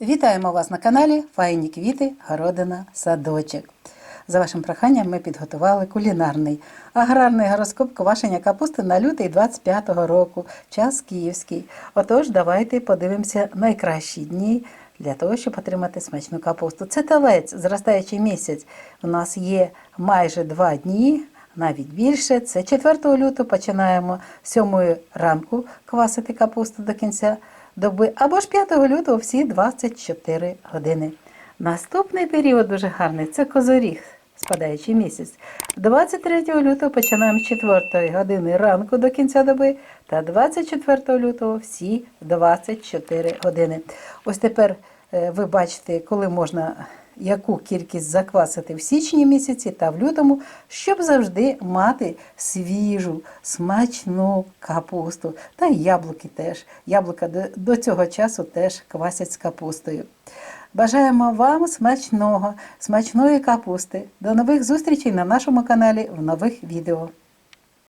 Вітаємо вас на каналі Файні квіти, городина, садочок. За вашим проханням ми підготували кулінарний аграрний гороскоп квашення капусти на лютий 25-го року, час київський. Отож, давайте подивимося найкращі дні для того, щоб отримати смачну капусту. Це телець, зростаючий місяць. У нас є майже два дні, навіть більше. Це 4 лютого починаємо з 7 ранку квасити капусту до кінця доби, або ж 5 лютого всі 24 години. Наступний період дуже гарний це козоріг, спадаючий місяць. 23 лютого починаємо з 4 години ранку до кінця доби, та 24 лютого всі 24 години. Ось тепер ви бачите, коли можна яку кількість заквасити в січні місяці та в лютому, щоб завжди мати свіжу, смачну капусту. Та яблуки теж. Яблука до цього часу теж квасять з капустою. Бажаємо вам смачного, смачної капусти. До нових зустрічей на нашому каналі в нових відео.